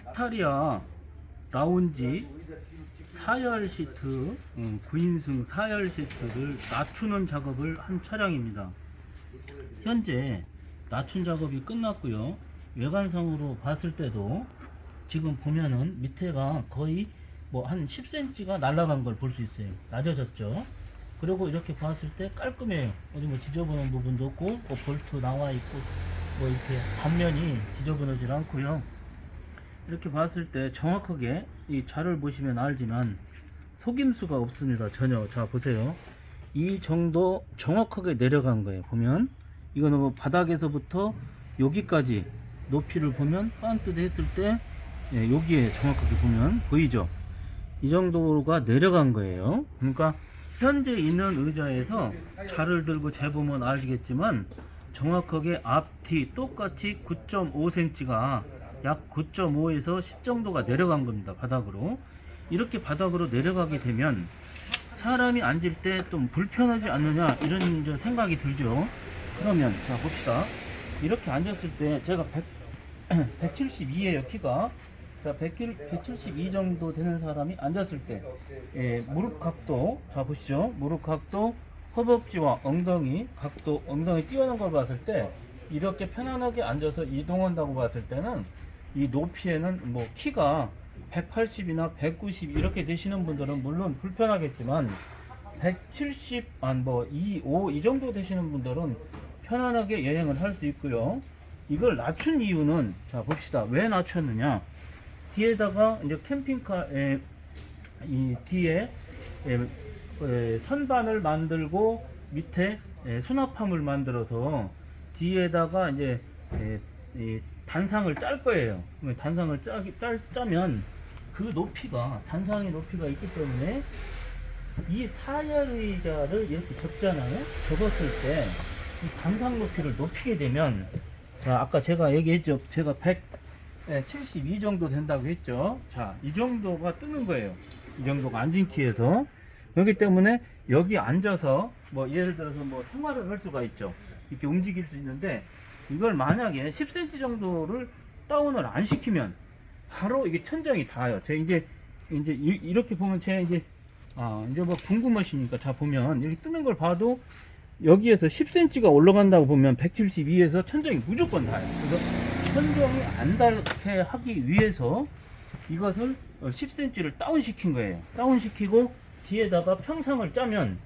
스타리아 라운지 사열 시트 음, 9인승 사열 시트를 낮추는 작업을 한 차량입니다. 현재 낮춘 작업이 끝났고요. 외관상으로 봤을 때도 지금 보면은 밑에가 거의 뭐 한 10cm가 날아간 걸 볼 수 있어요. 낮아졌죠. 그리고 이렇게 봤을 때 깔끔해요. 어디 뭐 지저분한 부분도 없고 뭐 볼트 나와 있고 뭐 이렇게 단면이 지저분하지 않고요. 이렇게 봤을 때 정확하게 이 자를 보시면 알지만 속임수가 없습니다. 전혀. 자 보세요. 이 정도 정확하게 내려간 거예요. 보면 이거는 뭐 바닥에서부터 여기까지 높이를 보면 반듯 했을 때 예, 여기에 정확하게 보면 보이죠? 이 정도가 내려간 거예요. 그러니까 현재 있는 의자에서 자를 들고 재보면 알겠지만 정확하게 앞뒤 똑같이 9.5cm가 약 9.5에서 10 정도가 내려간 겁니다. 바닥으로. 이렇게 바닥으로 내려가게 되면 사람이 앉을 때 좀 불편하지 않느냐 이런 생각이 들죠. 그러면 자 봅시다. 이렇게 앉았을 때 제가 100, 172예요 키가. 자 100, 172 정도 되는 사람이 앉았을 때 예, 무릎 각도 자 보시죠. 무릎 각도 허벅지와 엉덩이 각도 엉덩이 띄어난 걸 봤을 때 이렇게 편안하게 앉아서 이동한다고 봤을 때는 이 높이에는 뭐 키가 180이나 190 이렇게 되시는 분들은 물론 불편하겠지만 170, 안 뭐 2, 5 이 정도 되시는 분들은 편안하게 여행을 할 수 있고요. 이걸 낮춘 이유는 자 봅시다. 왜 낮췄느냐? 뒤에다가 이제 캠핑카에 이 뒤에 에, 에, 선반을 만들고 밑에 에, 수납함을 만들어서 뒤에다가 이제 에, 이 단상을 짤 거예요. 그러면 단상을 짜, 짤, 짜면 그 높이가 단상의 높이가 있기 때문에 이 사열 의자를 이렇게 접잖아요. 접었을 때이 단상 높이를 높이게 되면 자 아까 제가 얘기했죠. 제가 172 정도 된다고 했죠. 자이 정도가 뜨는 거예요. 이 정도가 앉은 키에서 그렇기 때문에 여기 앉아서 뭐 예를 들어서 뭐 생활을 할 수가 있죠. 이렇게 움직일 수 있는데 이걸 만약에 10cm 정도를 다운을 안 시키면 바로 이게 천장이 닿아요. 제가 이제 이제 이- 이렇게 보면 제가 이제 아 이제 뭐 궁금하시니까 자 보면 여기 뜨는 걸 봐도 여기에서 10cm가 올라간다고 보면 172에서 천장이 무조건 닿아요. 그래서 천장이 안 닿게 하기 위해서 이것을 10cm를 다운 시킨 거예요. 다운 시키고 뒤에다가 평상을 짜면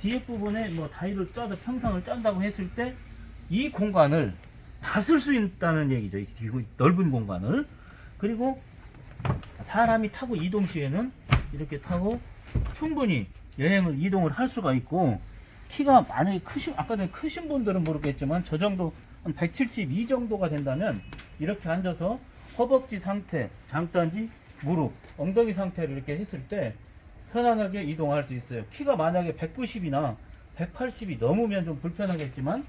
뒤에 부분에 뭐 다이를 짜서 평상을 짠다고 했을 때 이 공간을 다 쓸 수 있다는 얘기죠. 이 뒤- 넓은 공간을. 그리고 사람이 타고 이동 시에는 이렇게 타고 충분히 여행을 이동을 할 수가 있고 키가 만약에 크신 아까 전에 크신 분들은 모르겠지만 저 정도 한 172 정도가 된다면 이렇게 앉아서 허벅지 상태, 장단지, 무릎, 엉덩이 상태를 이렇게 했을 때 편안하게 이동할 수 있어요. 키가 만약에 190이나 180이 넘으면 좀 불편하겠지만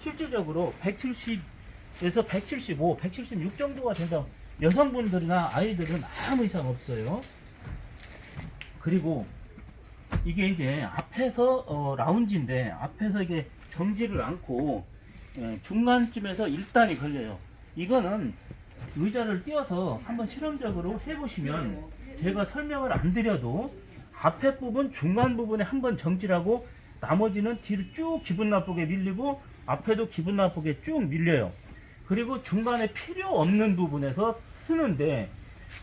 실질적으로 170에서 175, 176 정도가 된다. 여성분들이나 아이들은 아무 이상 없어요. 그리고 이게 이제 앞에서 어, 라운지인데 앞에서 이게 정지를 않고 예, 중간쯤에서 1단이 걸려요. 이거는 의자를 띄워서 한번 실험적으로 해보시면 제가 설명을 안 드려도 앞에 부분, 중간 부분에 한번 정지하고 나머지는 뒤로 쭉 기분 나쁘게 밀리고 앞에도 기분 나쁘게 쭉 밀려요. 그리고 중간에 필요 없는 부분에서 쓰는데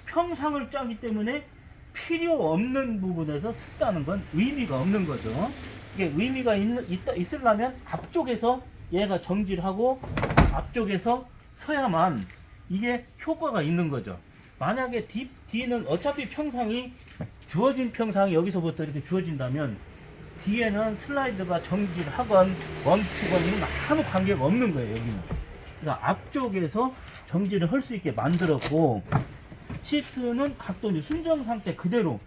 평상을 짜기 때문에 필요 없는 부분에서 쓴다는 건 의미가 없는 거죠. 이게 의미가 있, 있다, 있으려면 앞쪽에서 얘가 정지를 하고 앞쪽에서 서야만 이게 효과가 있는 거죠. 만약에 뒤, 뒤는 어차피 평상이 주어진 평상이 여기서부터 이렇게 주어진다면 뒤에는 슬라이드가 정지를 하건 멈추건 거 아무 관계가 없는 거예요, 여기는. 그러니까 앞쪽에서 정지를 할 수 있게 만들었고 시트는 각도 순정 상태 그대로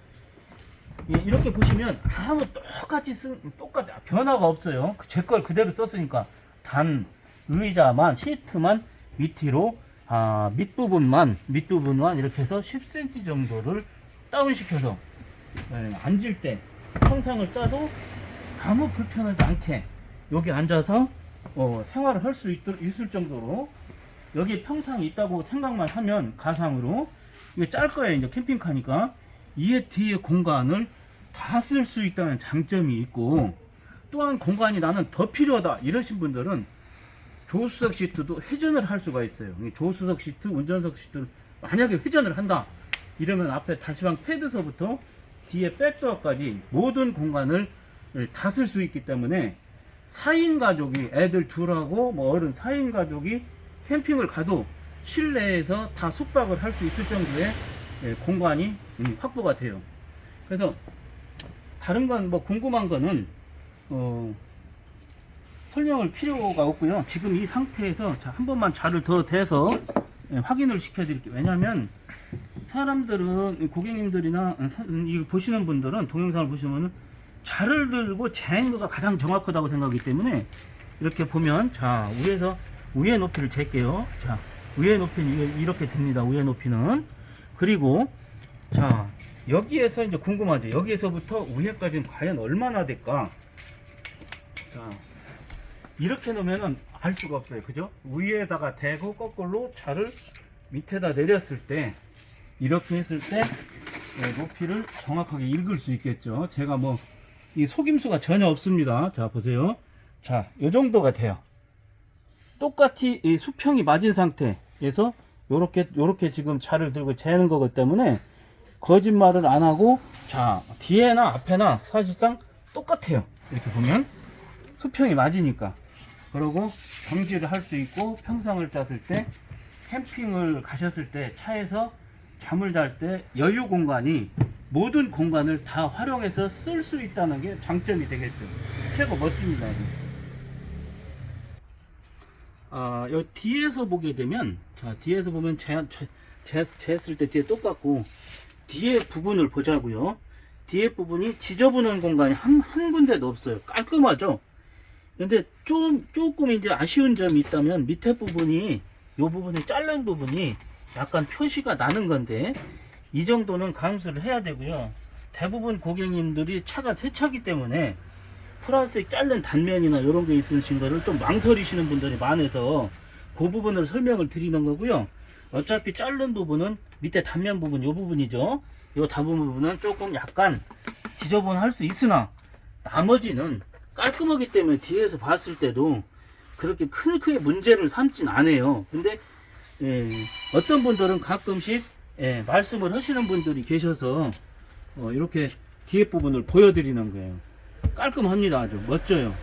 예, 이렇게 보시면 아무 똑같이 쓴 똑같 변화가 없어요. 제 걸 그대로 썼으니까 단 의자만 시트만 밑으로 아, 밑부분만 밑부분만 이렇게 해서 10cm 정도를 다운시켜서 예, 앉을 때 평상을 짜도 아무 불편하지 않게 여기 앉아서 어, 생활을 할 수 있을 정도로 여기 평상이 있다고 생각만 하면 가상으로 이게 짤 거예요 이제 캠핑카니까. 이에 뒤에 공간을 다 쓸 수 있다는 장점이 있고 또한 공간이 나는 더 필요하다 이러신 분들은 조수석 시트도 회전을 할 수가 있어요. 이 조수석 시트 운전석 시트를 만약에 회전을 한다 이러면 앞에 다시방 패드서부터 뒤에 백도어까지 모든 공간을 다 쓸 수 있기 때문에 4인 가족이 애들 둘하고 뭐 어른 4인 가족이 캠핑을 가도 실내에서 다 숙박을 할 수 있을 정도의 예, 공간이 음, 확보가 돼요. 그래서 다른 건 뭐 궁금한 거는 어, 설명을 필요가 없고요. 지금 이 상태에서 자, 한 번만 자를 더 대서 예, 확인을 시켜드릴게요. 왜냐하면 사람들은 고객님들이나 사- 이 보시는 분들은 동영상을 보시면은 자를 들고 재는 가 가장 정확하다고 생각하기 때문에 이렇게 보면 자 위에서 위에 높이를 잴게요. 자 위에 높이는 이렇게 됩니다. 위에 높이는 그리고 자 여기에서 이제 궁금하죠. 여기에서부터 위에까지는 과연 얼마나 될까? 자 이렇게 놓으면은 알 수가 없어요. 그죠? 위에다가 대고 거꾸로 자를 밑에다 내렸을 때 이렇게 했을 때 네, 높이를 정확하게 읽을 수 있겠죠. 제가 뭐 이 속임수가 전혀 없습니다. 자 보세요. 자, 요 정도가 돼요. 똑같이 이 수평이 맞은 상태에서 요렇게 요렇게 지금 차를 들고 재는 거기 때문에 거짓말을 안 하고 자 뒤에나 앞에나 사실상 똑같아요. 이렇게 보면 수평이 맞으니까 그리고 정지를 할 수 있고 평상을 짰을 때 캠핑을 가셨을 때 차에서 잠을 잘 때 여유 공간이 모든 공간을 다 활용해서 쓸 수 있다는 게 장점이 되겠죠. 최고 멋집니다. 아, 여 뒤에서 보게 되면 자 뒤에서 보면 재, 재, 재, 쟀을 때 뒤에 똑같고 뒤에 부분을 보자고요. 뒤에 부분이 지저분한 공간이 한, 한 군데도 없어요. 깔끔하죠. 근데 좀 조금 이제 아쉬운 점이 있다면 밑에 부분이 요 부분이 자른 부분이 약간 표시가 나는 건데 이 정도는 감수를 해야 되고요. 대부분 고객님들이 차가 새 차기 때문에 플라스틱 자른 단면이나 이런 게 있으신 거를 좀 망설이시는 분들이 많아서 그 부분을 설명을 드리는 거고요. 어차피 자른 부분은 밑에 단면 부분 요 부분이죠. 요 다분 부분은 조금 약간 지저분할 수 있으나 나머지는 깔끔하기 때문에 뒤에서 봤을 때도 그렇게 큰 크게 문제를 삼진 않아요. 근데 예, 어떤 분들은 가끔씩 예, 말씀을 하시는 분들이 계셔서 어, 이렇게 뒤에 부분을 보여드리는 거예요. 깔끔합니다. 아주 멋져요.